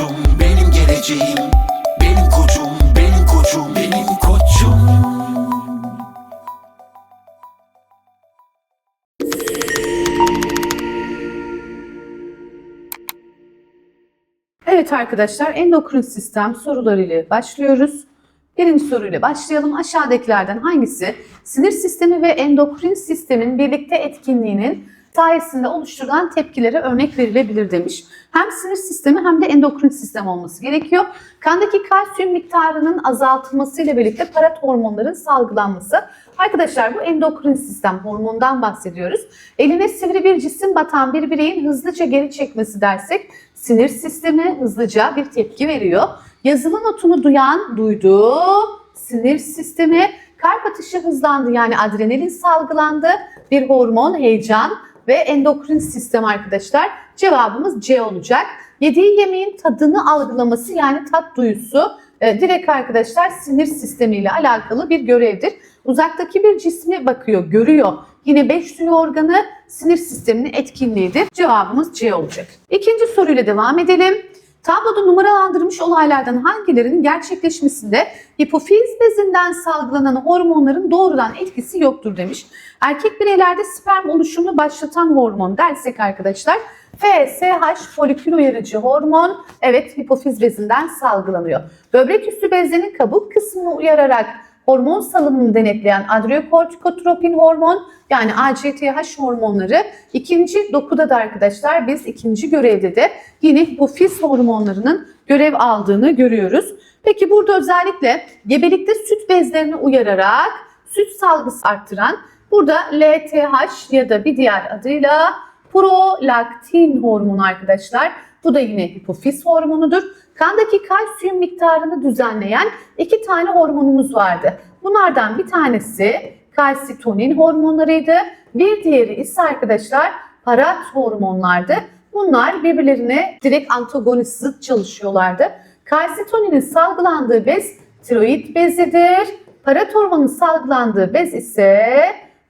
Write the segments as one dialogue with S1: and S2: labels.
S1: koçum, benim geleceğim. Benim koçum, benim koçum, benim koçum.
S2: Evet arkadaşlar endokrin sistem sorularıyla başlıyoruz. Birinci soruyla başlayalım. Aşağıdakilerden hangisi sinir sistemi ve endokrin sistemin birlikte etkinliğinin sayesinde oluşturulan tepkilere örnek verilebilir demiş. Hem sinir sistemi hem de endokrin sistem olması gerekiyor. Kandaki kalsiyum miktarının azaltılmasıyla birlikte parat hormonların salgılanması. Arkadaşlar bu endokrin sistem hormondan bahsediyoruz. Eline sivri bir cisim batan bir bireyin hızlıca geri çekmesi dersek sinir sistemi hızlıca bir tepki veriyor. Yazılı notunu duyan duydu. Sinir sistemi kalp atışı hızlandı yani adrenalin salgılandı. Bir hormon heyecan ve endokrin sistem arkadaşlar. Cevabımız C olacak. Yediği yemeğin tadını algılaması yani tat duyusu e, direkt arkadaşlar sinir sistemiyle alakalı bir görevdir. Uzaktaki bir cisme bakıyor, görüyor. Yine beş duyu organı sinir sisteminin etkinliğidir. Cevabımız C olacak. İkinci soruyla devam edelim. Tabloda numaralandırılmış olaylardan hangilerinin gerçekleşmesinde hipofiz bezinden salgılanan hormonların doğrudan etkisi yoktur demiş. Erkek bireylerde sperm oluşumunu başlatan hormon dersek arkadaşlar FSH folikül uyarıcı hormon evet hipofiz bezinden salgılanıyor. Böbrek üstü bezlerin kabuk kısmını uyararak hormon salımını denetleyen adrenokortikotropin hormon yani ACTH hormonları ikinci dokuda da arkadaşlar biz ikinci görevde de yine hipofiz hormonlarının görev aldığını görüyoruz. Peki burada özellikle gebelikte süt bezlerini uyararak süt salgısı arttıran burada LTH ya da bir diğer adıyla prolaktin hormonu arkadaşlar. Bu da yine hipofiz hormonudur. Kandaki kalsiyum miktarını düzenleyen iki tane hormonumuz vardı. Bunlardan bir tanesi kalsitonin hormonlarıydı. Bir diğeri ise arkadaşlar parat hormonlardı. Bunlar birbirlerine direkt antagonist zıt çalışıyorlardı. Kalsitoninin salgılandığı bez tiroid bezidir. Parat hormonun salgılandığı bez ise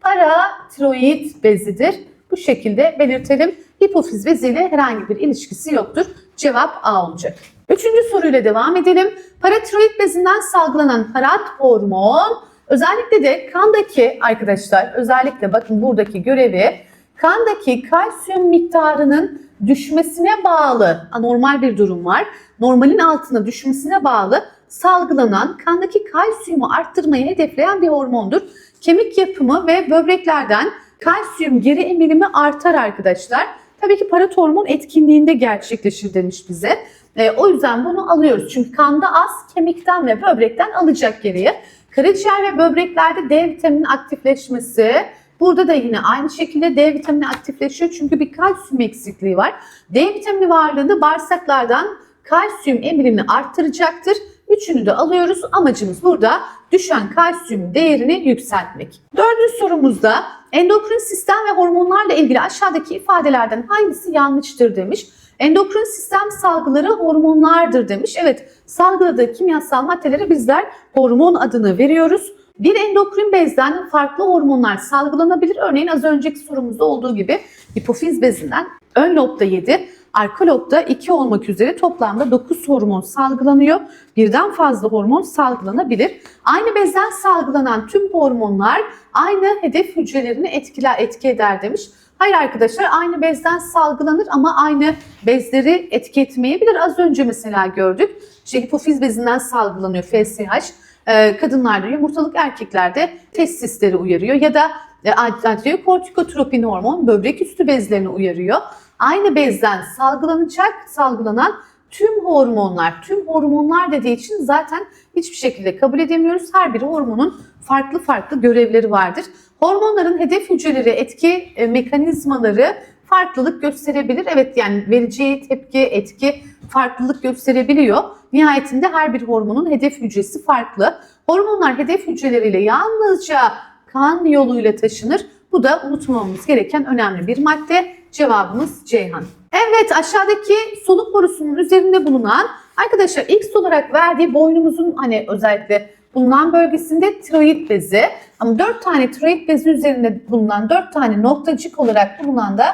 S2: paratiroid bezidir. Bu şekilde belirtelim. Hipofiz beziyle herhangi bir ilişkisi yoktur. Cevap A olacak. Üçüncü soruyla devam edelim. Paratiroid bezinden salgılanan parat hormon özellikle de kandaki arkadaşlar özellikle bakın buradaki görevi kandaki kalsiyum miktarının düşmesine bağlı anormal bir durum var. Normalin altına düşmesine bağlı salgılanan kandaki kalsiyumu arttırmayı hedefleyen bir hormondur. Kemik yapımı ve böbreklerden kalsiyum geri emilimi artar arkadaşlar. Tabii ki parat hormon etkinliğinde gerçekleşir demiş bize. E, o yüzden bunu alıyoruz. Çünkü kanda az, kemikten ve böbrekten alacak geriye. Karaciğer ve böbreklerde D vitamini aktifleşmesi, Burada da yine aynı şekilde D vitamini aktifleşiyor çünkü bir kalsiyum eksikliği var. D vitamini varlığında bağırsaklardan kalsiyum emilimini arttıracaktır. Üçünü de alıyoruz. Amacımız burada düşen kalsiyum değerini yükseltmek. Dördüncü sorumuzda endokrin sistem ve hormonlarla ilgili aşağıdaki ifadelerden hangisi yanlıştır demiş. Endokrin sistem salgıları hormonlardır demiş. Evet salgıladığı kimyasal maddelere bizler hormon adını veriyoruz. Bir endokrin bezden farklı hormonlar salgılanabilir. Örneğin az önceki sorumuzda olduğu gibi hipofiz bezinden ön lobda 7, arka lobda 2 olmak üzere toplamda 9 hormon salgılanıyor. Birden fazla hormon salgılanabilir. Aynı bezden salgılanan tüm hormonlar aynı hedef hücrelerini etkiler, etki eder demiş. Hayır arkadaşlar aynı bezden salgılanır ama aynı bezleri etki etmeyebilir. Az önce mesela gördük. İşte hipofiz bezinden salgılanıyor FSH. Ee, kadınlarda yumurtalık erkeklerde testisleri uyarıyor ya da e, adrenokortikotropin hormon böbrek üstü bezlerini uyarıyor. Aynı bezden salgılanacak, salgılanan tüm hormonlar, tüm hormonlar dediği için zaten hiçbir şekilde kabul edemiyoruz. Her biri hormonun farklı farklı görevleri vardır. Hormonların hedef hücreleri, etki e, mekanizmaları farklılık gösterebilir. Evet yani vereceği tepki, etki farklılık gösterebiliyor. Nihayetinde her bir hormonun hedef hücresi farklı. Hormonlar hedef hücreleriyle yalnızca kan yoluyla taşınır. Bu da unutmamamız gereken önemli bir madde. Cevabımız Ceyhan. Evet aşağıdaki soluk borusunun üzerinde bulunan arkadaşlar X olarak verdiği boynumuzun hani özellikle bulunan bölgesinde tiroid bezi. Ama 4 tane tiroid bezi üzerinde bulunan 4 tane noktacık olarak bulunan da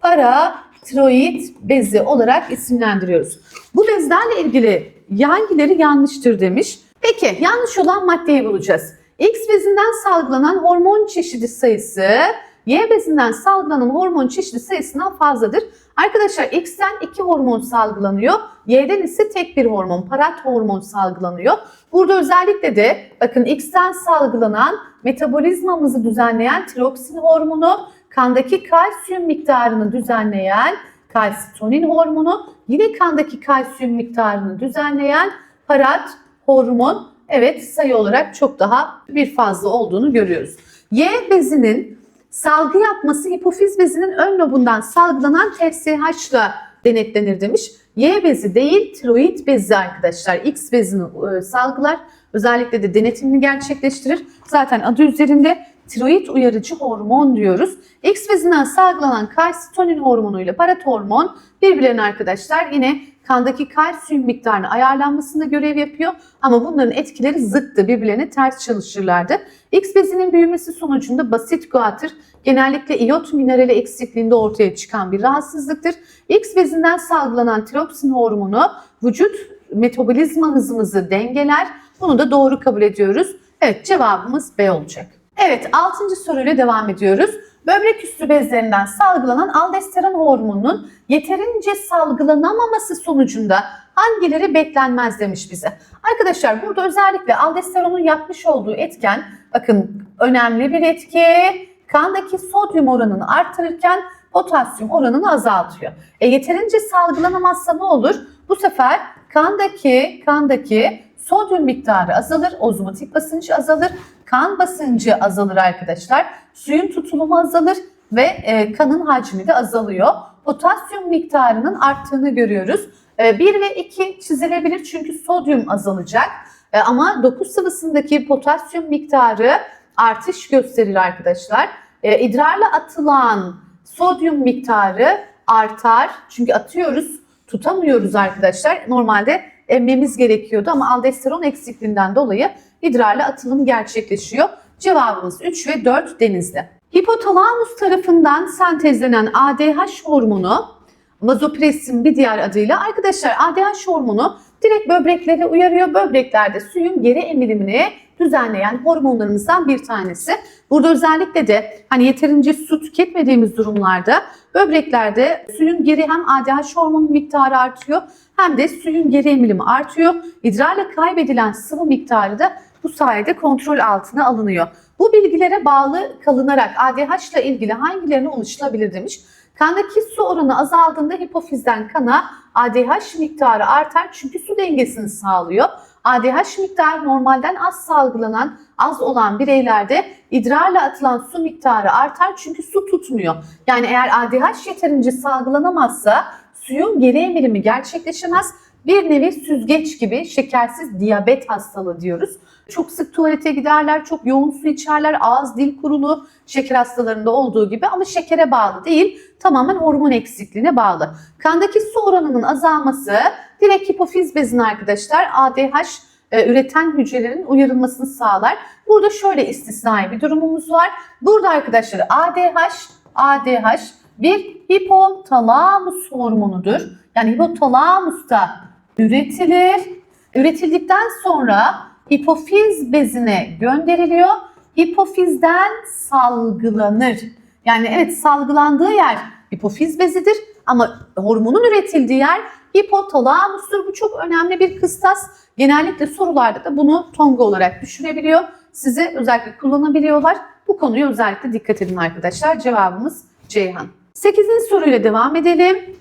S2: para tiroid bezi olarak isimlendiriyoruz. Bu bezlerle ilgili hangileri yanlıştır demiş. Peki yanlış olan maddeyi bulacağız. X bezinden salgılanan hormon çeşidi sayısı Y bezinden salgılanan hormon çeşidi sayısından fazladır. Arkadaşlar X'ten iki hormon salgılanıyor. Y'den ise tek bir hormon, parat hormon salgılanıyor. Burada özellikle de bakın X'ten salgılanan metabolizmamızı düzenleyen tiroksin hormonu, kandaki kalsiyum miktarını düzenleyen kalsitonin hormonu, yine kandaki kalsiyum miktarını düzenleyen parat hormon evet sayı olarak çok daha bir fazla olduğunu görüyoruz. Y bezinin salgı yapması hipofiz bezinin ön lobundan salgılanan TSH ile denetlenir demiş. Y bezi değil tiroid bezi arkadaşlar. X bezini e, salgılar. Özellikle de denetimini gerçekleştirir. Zaten adı üzerinde tiroid uyarıcı hormon diyoruz. X bezinden salgılanan kalsitonin hormonu ile parathormon birbirlerine arkadaşlar yine kandaki kalsiyum miktarını ayarlanmasında görev yapıyor ama bunların etkileri zıttı, birbirlerine ters çalışırlardı. X bezinin büyümesi sonucunda basit guatr, genellikle iyot minerali eksikliğinde ortaya çıkan bir rahatsızlıktır. X bezinden salgılanan tiroksin hormonu vücut metabolizma hızımızı dengeler. Bunu da doğru kabul ediyoruz. Evet cevabımız B olacak. Evet 6. soruyla devam ediyoruz. Böbrek üstü bezlerinden salgılanan aldosteron hormonunun yeterince salgılanamaması sonucunda hangileri beklenmez demiş bize. Arkadaşlar burada özellikle aldosteronun yapmış olduğu etken bakın önemli bir etki. Kandaki sodyum oranını artırırken potasyum oranını azaltıyor. E yeterince salgılanamazsa ne olur? Bu sefer kandaki kandaki sodyum miktarı azalır, ozmotik basınç azalır, kan basıncı azalır arkadaşlar. Suyun tutulumu azalır ve e, kanın hacmi de azalıyor. Potasyum miktarının arttığını görüyoruz. 1 ve 2 çizilebilir çünkü sodyum azalacak. E, ama doku sıvısındaki potasyum miktarı artış gösterir arkadaşlar. E, idrarla atılan sodyum miktarı artar. Çünkü atıyoruz, tutamıyoruz arkadaşlar. Normalde emmemiz gerekiyordu ama aldosteron eksikliğinden dolayı idrarla atılım gerçekleşiyor. Cevabımız 3 ve 4 denizli. Hipotalamus tarafından sentezlenen ADH hormonu, vazopressin bir diğer adıyla arkadaşlar ADH hormonu direkt böbreklere uyarıyor. Böbreklerde suyun geri emilimini düzenleyen hormonlarımızdan bir tanesi. Burada özellikle de hani yeterince su tüketmediğimiz durumlarda böbreklerde suyun geri hem ADH hormonu miktarı artıyor hem de suyun geri emilimi artıyor. İdrarla kaybedilen sıvı miktarı da bu sayede kontrol altına alınıyor. Bu bilgilere bağlı kalınarak ADH ile ilgili hangilerine ulaşılabilir demiş. Kandaki su oranı azaldığında hipofizden kana ADH miktarı artar çünkü su dengesini sağlıyor. ADH miktarı normalden az salgılanan, az olan bireylerde idrarla atılan su miktarı artar çünkü su tutmuyor. Yani eğer ADH yeterince salgılanamazsa suyun geri emilimi gerçekleşemez. Bir nevi süzgeç gibi şekersiz diyabet hastalığı diyoruz. Çok sık tuvalete giderler, çok yoğun su içerler, ağız dil kurulu şeker hastalarında olduğu gibi ama şekere bağlı değil, tamamen hormon eksikliğine bağlı. Kandaki su oranının azalması direkt hipofiz bezin arkadaşlar ADH e, üreten hücrelerin uyarılmasını sağlar. Burada şöyle istisnai bir durumumuz var. Burada arkadaşlar ADH, ADH bir hipotalamus hormonudur. Yani hipotalamusta üretilir. Üretildikten sonra hipofiz bezine gönderiliyor. Hipofizden salgılanır. Yani evet salgılandığı yer hipofiz bezidir ama hormonun üretildiği yer hipotalamustur. Bu çok önemli bir kıstas. Genellikle sorularda da bunu tonga olarak düşünebiliyor. Size özellikle kullanabiliyorlar. Bu konuya özellikle dikkat edin arkadaşlar. Cevabımız Ceyhan. 8. soruyla devam edelim.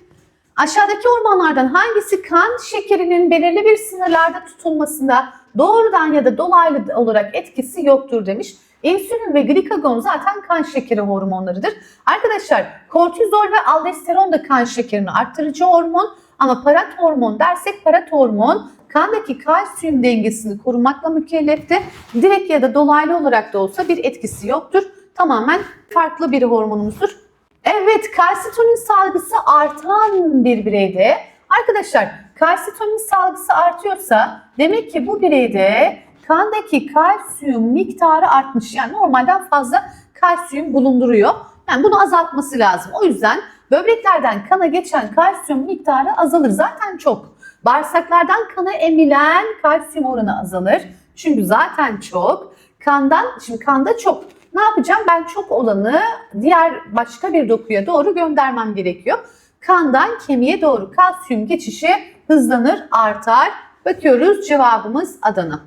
S2: Aşağıdaki ormanlardan hangisi kan şekerinin belirli bir sınırlarda tutulmasında doğrudan ya da dolaylı olarak etkisi yoktur demiş. İnsülin ve glikagon zaten kan şekeri hormonlarıdır. Arkadaşlar kortizol ve aldosteron da kan şekerini arttırıcı hormon ama parat hormon dersek parat hormon kandaki kalsiyum dengesini korumakla mükellefte. Direkt ya da dolaylı olarak da olsa bir etkisi yoktur. Tamamen farklı bir hormonumuzdur. Evet, kalsitonin salgısı artan bir bireyde arkadaşlar kalsitonin salgısı artıyorsa demek ki bu bireyde kandaki kalsiyum miktarı artmış. Yani normalden fazla kalsiyum bulunduruyor. Yani bunu azaltması lazım. O yüzden böbreklerden kana geçen kalsiyum miktarı azalır. Zaten çok. Bağırsaklardan kana emilen kalsiyum oranı azalır. Çünkü zaten çok. Kandan, şimdi kanda çok. Ne yapacağım? Ben çok olanı diğer başka bir dokuya doğru göndermem gerekiyor. Kandan kemiğe doğru kalsiyum geçişi hızlanır, artar. Bakıyoruz cevabımız Adana.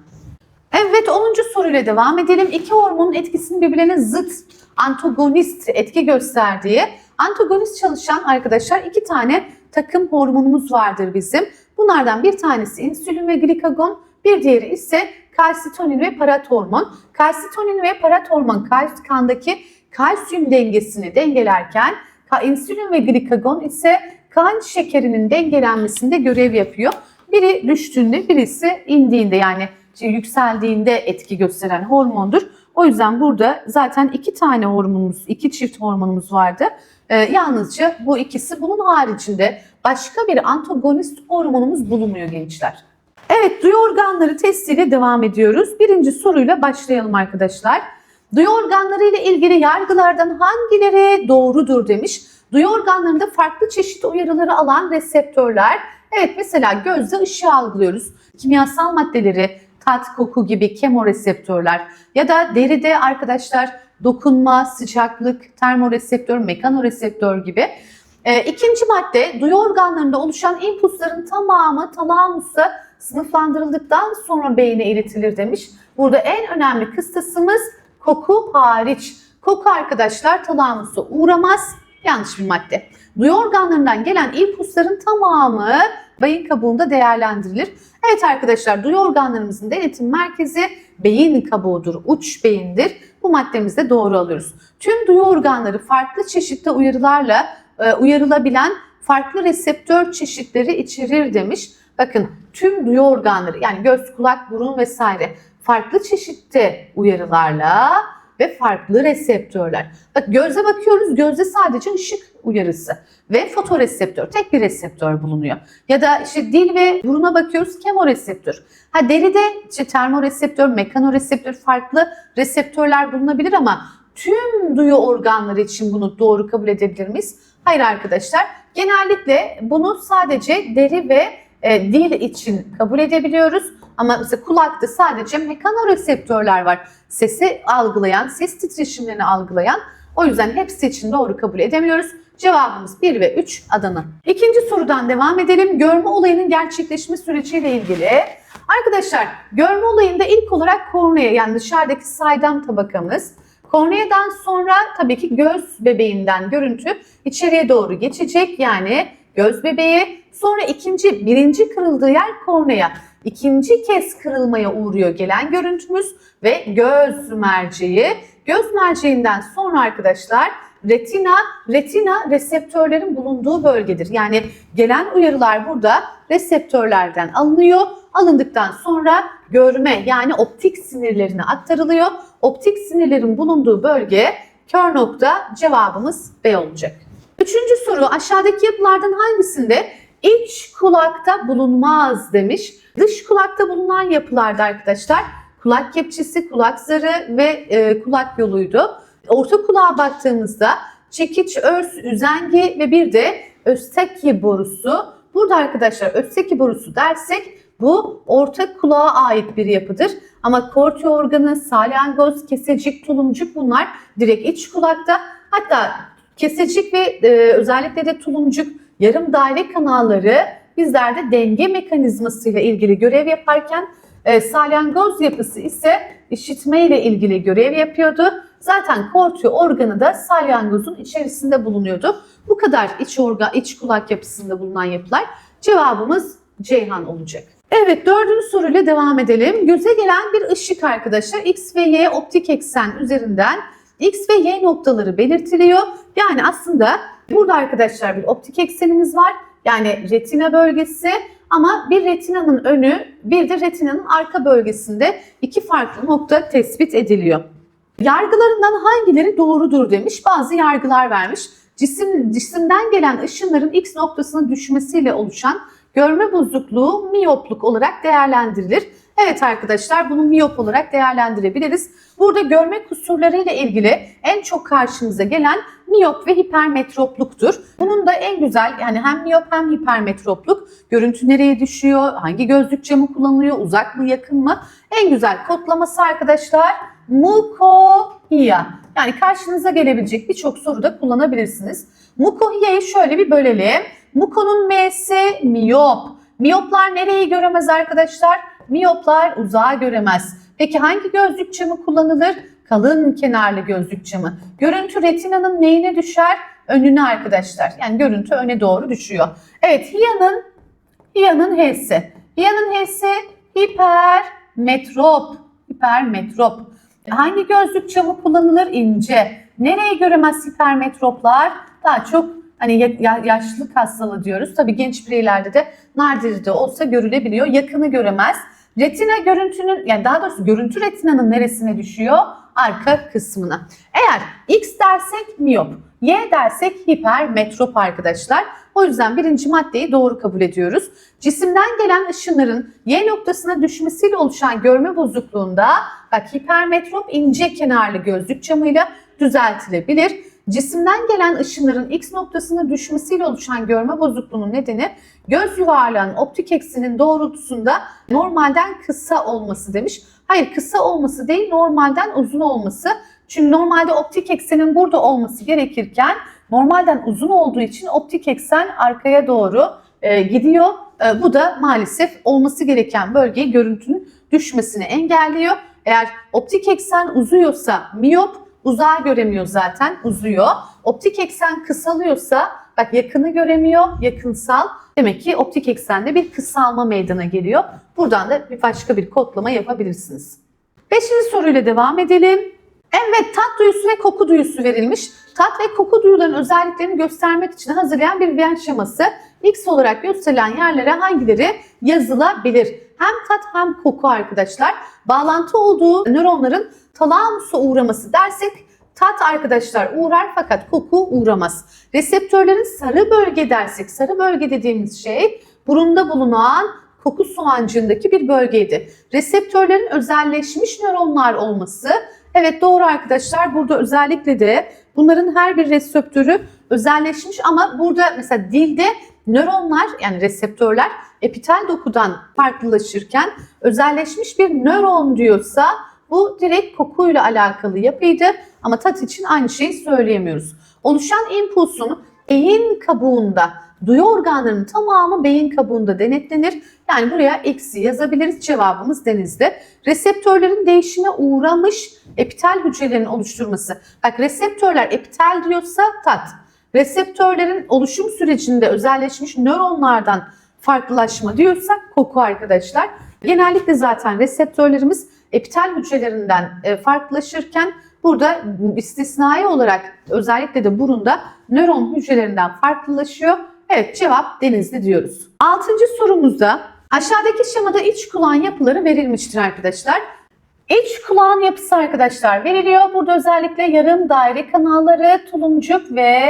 S2: Evet 10. soruyla devam edelim. İki hormonun etkisinin birbirlerine zıt, antagonist etki gösterdiği, antagonist çalışan arkadaşlar iki tane takım hormonumuz vardır bizim. Bunlardan bir tanesi insülin ve glikagon, bir diğeri ise kalsitonin ve paratormon. Kalsitonin ve paratormon kal- kandaki kalsiyum dengesini dengelerken insülin ve glikagon ise kan şekerinin dengelenmesinde görev yapıyor. Biri düştüğünde birisi indiğinde yani yükseldiğinde etki gösteren hormondur. O yüzden burada zaten iki tane hormonumuz, iki çift hormonumuz vardı. Ee, yalnızca bu ikisi bunun haricinde başka bir antagonist hormonumuz bulunmuyor gençler. Evet, duyu organları testiyle devam ediyoruz. Birinci soruyla başlayalım arkadaşlar. Duyu organları ile ilgili yargılardan hangileri doğrudur demiş. Duyu organlarında farklı çeşit uyarıları alan reseptörler. Evet mesela gözle ışığı algılıyoruz. Kimyasal maddeleri, tat, koku gibi kemoreseptörler ya da deride arkadaşlar dokunma, sıcaklık, termoreseptör, mekanoreseptör gibi. Ee, ikinci madde duyu organlarında oluşan impulsların tamamı talamusta sınıflandırıldıktan sonra beyne iletilir demiş. Burada en önemli kıstasımız koku hariç. Koku arkadaşlar talamusa uğramaz. Yanlış bir madde. Duyu organlarından gelen impulsların tamamı beyin kabuğunda değerlendirilir. Evet arkadaşlar duyu organlarımızın denetim merkezi beyin kabuğudur, uç beyindir. Bu maddemizi de doğru alıyoruz. Tüm duyu organları farklı çeşitli uyarılarla e, uyarılabilen farklı reseptör çeşitleri içerir demiş. Bakın tüm duyu organları yani göz, kulak, burun vesaire farklı çeşitte uyarılarla ve farklı reseptörler. Bak göze bakıyoruz. Gözde sadece ışık uyarısı ve fotoreseptör. Tek bir reseptör bulunuyor. Ya da işte dil ve buruna bakıyoruz kemoreseptör. Ha deride işte termoreseptör, mekanoreseptör farklı reseptörler bulunabilir ama tüm duyu organları için bunu doğru kabul edebilir miyiz? Hayır arkadaşlar. Genellikle bunu sadece deri ve e, dil için kabul edebiliyoruz. Ama mesela kulakta sadece mekanoreseptörler var. Sesi algılayan, ses titreşimlerini algılayan. O yüzden hepsi için doğru kabul edemiyoruz. Cevabımız 1 ve 3 Adana. İkinci sorudan devam edelim. Görme olayının gerçekleşme süreciyle ilgili. Arkadaşlar görme olayında ilk olarak kornea yani dışarıdaki saydam tabakamız. Korneadan sonra tabii ki göz bebeğinden görüntü içeriye doğru geçecek. Yani göz bebeği. Sonra ikinci, birinci kırıldığı yer kornea. İkinci kez kırılmaya uğruyor gelen görüntümüz ve göz merceği. Göz merceğinden sonra arkadaşlar retina, retina reseptörlerin bulunduğu bölgedir. Yani gelen uyarılar burada reseptörlerden alınıyor. Alındıktan sonra görme yani optik sinirlerine aktarılıyor. Optik sinirlerin bulunduğu bölge kör nokta cevabımız B olacak. Üçüncü soru aşağıdaki yapılardan hangisinde iç kulakta bulunmaz demiş. Dış kulakta bulunan yapılarda arkadaşlar kulak kepçesi, kulak zarı ve e, kulak yoluydu. Orta kulağa baktığımızda çekiç, örs, üzengi ve bir de östaki borusu. Burada arkadaşlar östaki borusu dersek bu orta kulağa ait bir yapıdır. Ama korteo organı, salyangoz, kesecik, tulumcuk bunlar direkt iç kulakta. Hatta kesecik ve e, özellikle de tulumcuk yarım daire kanalları bizlerde denge mekanizmasıyla ilgili görev yaparken e, salyangoz yapısı ise işitme ile ilgili görev yapıyordu. Zaten korteo organı da salyangozun içerisinde bulunuyordu. Bu kadar iç organ, iç kulak yapısında bulunan yapılar. Cevabımız Ceyhan olacak. Evet dördüncü soruyla devam edelim. Göze gelen bir ışık arkadaşlar X ve Y optik eksen üzerinden X ve Y noktaları belirtiliyor. Yani aslında burada arkadaşlar bir optik eksenimiz var. Yani retina bölgesi ama bir retinanın önü bir de retinanın arka bölgesinde iki farklı nokta tespit ediliyor. Yargılarından hangileri doğrudur demiş. Bazı yargılar vermiş. Cisim cisimden gelen ışınların X noktasına düşmesiyle oluşan görme bozukluğu miyopluk olarak değerlendirilir. Evet arkadaşlar bunu miyop olarak değerlendirebiliriz. Burada görme kusurları ile ilgili en çok karşımıza gelen miyop ve hipermetropluktur. Bunun da en güzel yani hem miyop hem hipermetropluk görüntü nereye düşüyor, hangi gözlük camı kullanılıyor, uzak mı yakın mı? En güzel kodlaması arkadaşlar mukohia. Yani karşınıza gelebilecek birçok soruda kullanabilirsiniz. Mukohia'yı şöyle bir bölelim. Muko'nun M'si miyop. Miyoplar nereyi göremez arkadaşlar? Miyoplar uzağı göremez. Peki hangi gözlük camı kullanılır? Kalın kenarlı gözlük camı. Görüntü retinanın neyine düşer? Önüne arkadaşlar. Yani görüntü öne doğru düşüyor. Evet Hia'nın Hia'nın H'si. Hia'nın H'si hipermetrop. Hipermetrop. Hangi gözlük camı kullanılır? İnce. Nereye göremez hipermetroplar? Daha çok hani ya- ya- yaşlılık hastalığı diyoruz. Tabii genç bireylerde de nadir de olsa görülebiliyor. Yakını göremez. Retina görüntünün yani daha doğrusu görüntü retinanın neresine düşüyor? Arka kısmına. Eğer X dersek miyop, Y dersek hipermetrop arkadaşlar. O yüzden birinci maddeyi doğru kabul ediyoruz. Cisimden gelen ışınların Y noktasına düşmesiyle oluşan görme bozukluğunda bak hipermetrop ince kenarlı gözlük camıyla düzeltilebilir. Cisimden gelen ışınların X noktasına düşmesiyle oluşan görme bozukluğunun nedeni göz yuvarlağının optik eksinin doğrultusunda normalden kısa olması demiş. Hayır kısa olması değil normalden uzun olması. Çünkü normalde optik eksenin burada olması gerekirken normalden uzun olduğu için optik eksen arkaya doğru e, gidiyor. E, bu da maalesef olması gereken bölgeye görüntünün düşmesini engelliyor. Eğer optik eksen uzuyorsa miyop uzağı göremiyor zaten uzuyor. Optik eksen kısalıyorsa bak yakını göremiyor yakınsal. Demek ki optik eksende bir kısalma meydana geliyor. Buradan da bir başka bir kodlama yapabilirsiniz. Beşinci soruyla devam edelim. Evet tat duyusu ve koku duyusu verilmiş. Tat ve koku duyuların özelliklerini göstermek için hazırlayan bir Venn şeması. X olarak gösterilen yerlere hangileri yazılabilir? Hem tat hem koku arkadaşlar. Bağlantı olduğu nöronların talamusa uğraması dersek tat arkadaşlar uğrar fakat koku uğramaz. Reseptörlerin sarı bölge dersek sarı bölge dediğimiz şey burunda bulunan koku soğancığındaki bir bölgeydi. Reseptörlerin özelleşmiş nöronlar olması Evet doğru arkadaşlar burada özellikle de bunların her bir reseptörü özelleşmiş ama burada mesela dilde nöronlar yani reseptörler epitel dokudan farklılaşırken özelleşmiş bir nöron diyorsa bu direkt kokuyla alakalı yapıydı ama tat için aynı şeyi söyleyemiyoruz. Oluşan impulsun beyin kabuğunda duyu organlarının tamamı beyin kabuğunda denetlenir. Yani buraya eksi yazabiliriz. Cevabımız denizli. Reseptörlerin değişime uğramış epitel hücrelerin oluşturması. Bak reseptörler epitel diyorsa tat. Reseptörlerin oluşum sürecinde özelleşmiş nöronlardan farklılaşma diyorsak koku arkadaşlar. Genellikle zaten reseptörlerimiz epitel hücrelerinden e, farklılaşırken burada istisnai olarak özellikle de burunda nöron hücrelerinden farklılaşıyor. Evet cevap denizli diyoruz. Altıncı sorumuzda aşağıdaki şemada iç kulağın yapıları verilmiştir arkadaşlar. İç kulağın yapısı arkadaşlar veriliyor. Burada özellikle yarım daire kanalları, tulumcuk ve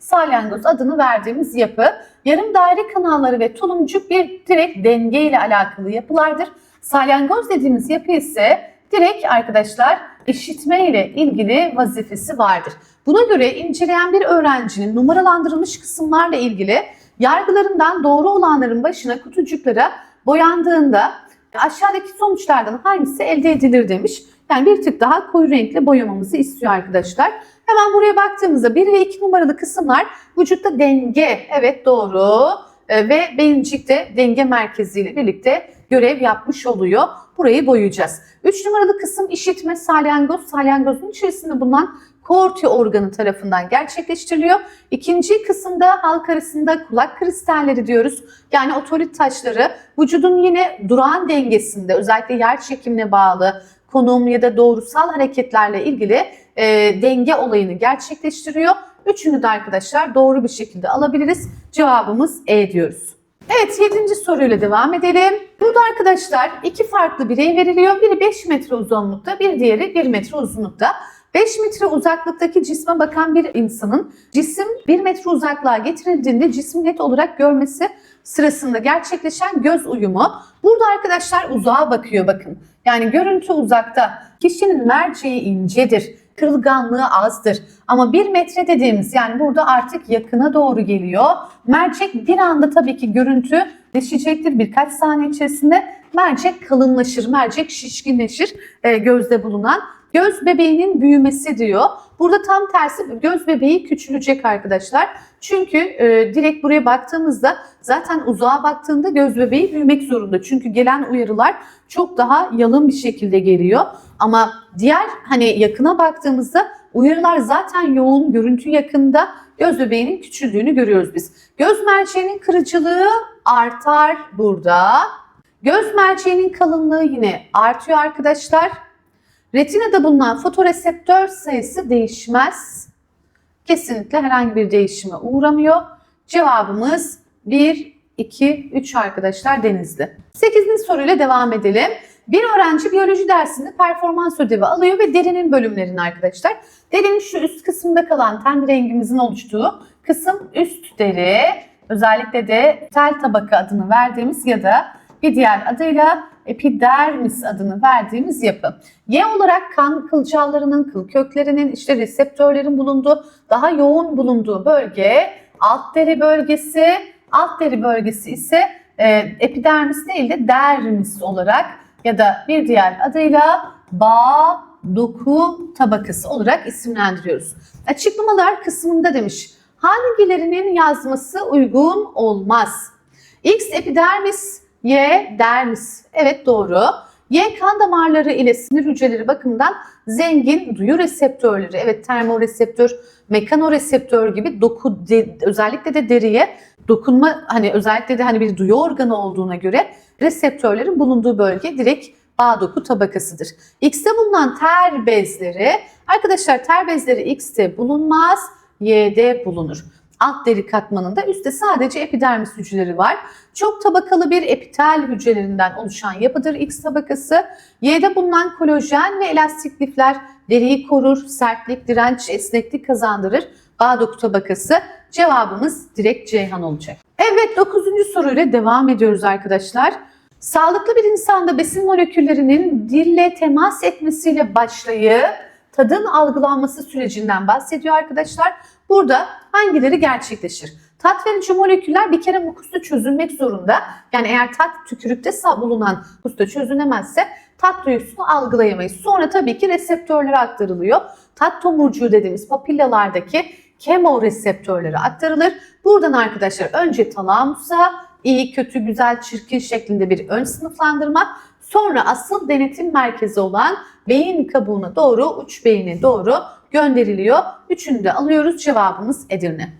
S2: salyangoz adını verdiğimiz yapı. Yarım daire kanalları ve tulumcuk bir direkt denge ile alakalı yapılardır. Salyangoz dediğimiz yapı ise direkt arkadaşlar işitme ile ilgili vazifesi vardır. Buna göre inceleyen bir öğrencinin numaralandırılmış kısımlarla ilgili yargılarından doğru olanların başına kutucuklara boyandığında aşağıdaki sonuçlardan hangisi elde edilir demiş. Yani bir tık daha koyu renkle boyamamızı istiyor arkadaşlar. Hemen buraya baktığımızda 1 ve 2 numaralı kısımlar vücutta denge. Evet doğru. Ee, Ve beyincikte denge merkeziyle birlikte görev yapmış oluyor. Burayı boyayacağız. 3 numaralı kısım işitme salyangoz. Salyangozun içerisinde bulunan korti organı tarafından gerçekleştiriliyor. İkinci kısımda halk arasında kulak kristalleri diyoruz. Yani otolit taşları vücudun yine durağan dengesinde özellikle yer çekimine bağlı konum ya da doğrusal hareketlerle ilgili e, denge olayını gerçekleştiriyor. Üçünü de arkadaşlar doğru bir şekilde alabiliriz. Cevabımız E diyoruz. Evet 7. soruyla devam edelim. Burada arkadaşlar iki farklı birey veriliyor. Biri 5 metre uzunlukta, bir diğeri 1 metre uzunlukta. 5 metre uzaklıktaki cisme bakan bir insanın cisim 1 metre uzaklığa getirildiğinde cismi net olarak görmesi sırasında gerçekleşen göz uyumu. Burada arkadaşlar uzağa bakıyor bakın. Yani görüntü uzakta. Kişinin merceği incedir. Kırılganlığı azdır. Ama bir metre dediğimiz yani burada artık yakına doğru geliyor. Mercek bir anda tabii ki görüntü değişecektir birkaç saniye içerisinde. Mercek kalınlaşır, mercek şişkinleşir e, gözde bulunan. Göz bebeğinin büyümesi diyor. Burada tam tersi göz bebeği küçülecek arkadaşlar. Çünkü e, direkt buraya baktığımızda zaten uzağa baktığında göz bebeği büyümek zorunda. Çünkü gelen uyarılar çok daha yalın bir şekilde geliyor. Ama diğer hani yakına baktığımızda uyarılar zaten yoğun, görüntü yakında göz bebeğinin küçüldüğünü görüyoruz biz. Göz merceğinin kırıcılığı artar burada. Göz merceğinin kalınlığı yine artıyor arkadaşlar. Retinada bulunan fotoreseptör sayısı değişmez. Kesinlikle herhangi bir değişime uğramıyor. Cevabımız 1, 2, 3 arkadaşlar Denizli. 8. soruyla devam edelim. Bir öğrenci biyoloji dersinde performans ödevi alıyor ve derinin bölümlerini arkadaşlar. Derinin şu üst kısmında kalan ten rengimizin oluştuğu kısım üst deri. Özellikle de tel tabaka adını verdiğimiz ya da bir diğer adıyla epidermis adını verdiğimiz yapı. Y olarak kan kılcallarının, kıl köklerinin, işte reseptörlerin bulunduğu, daha yoğun bulunduğu bölge alt deri bölgesi. Alt deri bölgesi ise e, epidermis değil de dermis olarak ya da bir diğer adıyla bağ doku tabakası olarak isimlendiriyoruz. Açıklamalar kısmında demiş. Hangilerinin yazması uygun olmaz? X epidermis, Y dermis. Evet doğru. Y kan damarları ile sinir hücreleri bakımından zengin duyu reseptörleri. Evet termoreseptör, mekanoreseptör gibi doku de- özellikle de deriye dokunma hani özellikle de hani bir duyu organı olduğuna göre reseptörlerin bulunduğu bölge direkt bağ doku tabakasıdır. X'te bulunan ter bezleri arkadaşlar ter bezleri X'te bulunmaz, Y'de bulunur. Alt deri katmanında üstte sadece epidermis hücreleri var. Çok tabakalı bir epitel hücrelerinden oluşan yapıdır X tabakası. Y'de bulunan kolajen ve elastik lifler deriyi korur, sertlik, direnç, esneklik kazandırır. Bağ doku tabakası cevabımız direkt Ceyhan olacak. Evet 9. soruyla devam ediyoruz arkadaşlar. Sağlıklı bir insanda besin moleküllerinin dille temas etmesiyle başlayıp tadın algılanması sürecinden bahsediyor arkadaşlar. Burada hangileri gerçekleşir? Tat verici moleküller bir kere mukusta çözülmek zorunda. Yani eğer tat tükürükte bulunan mukusta çözülemezse tat duyusunu algılayamayız. Sonra tabii ki reseptörlere aktarılıyor. Tat tomurcuğu dediğimiz papillalardaki kemoreseptörlere aktarılır. Buradan arkadaşlar önce talamusa iyi, kötü, güzel, çirkin şeklinde bir ön sınıflandırma. Sonra asıl denetim merkezi olan beyin kabuğuna doğru, uç beyine doğru gönderiliyor. Üçünü de alıyoruz. Cevabımız Edirne.